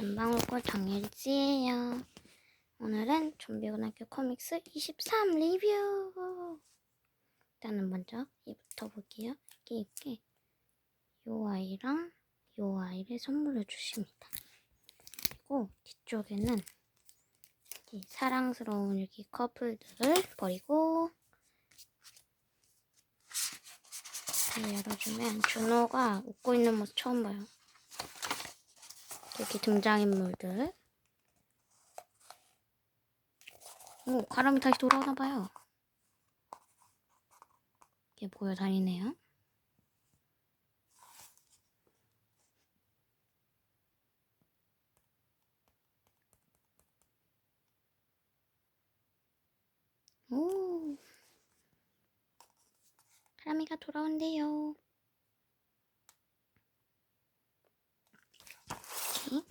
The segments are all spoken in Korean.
은방울꽃 정일지예요. 오늘은 좀비고등학교 코믹스 23 리뷰. 일단은 먼저 이부터 볼게요. 여기 있게 요 아이랑 요 아이를 선물로 주십니다. 그리고 뒤쪽에는 이 사랑스러운 여기 커플들을 버리고 잘 열어주면 준호가 웃고 있는 모습 처음 봐요. 여기 등장인물들. 오, 가람이 다시 돌아오나 봐요. 이게 보여 다니네요. 오. 가람이가 돌아온대요. 음,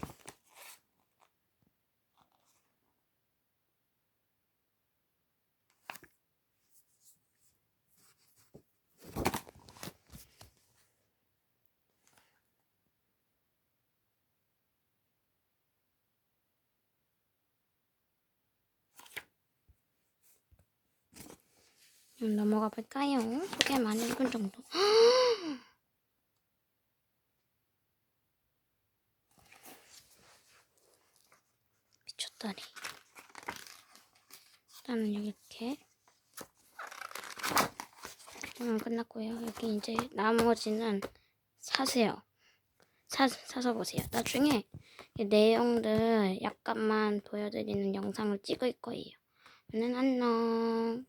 넘어가 볼까요? 소개만 1분 정도. 미쳤다니. 일단은 이렇게. 음, 끝났고요. 여기 이제 나머지는 사세요. 사, 사서 보세요. 나중에 이 내용들 약간만 보여드리는 영상을 찍을 거예요. 안녕.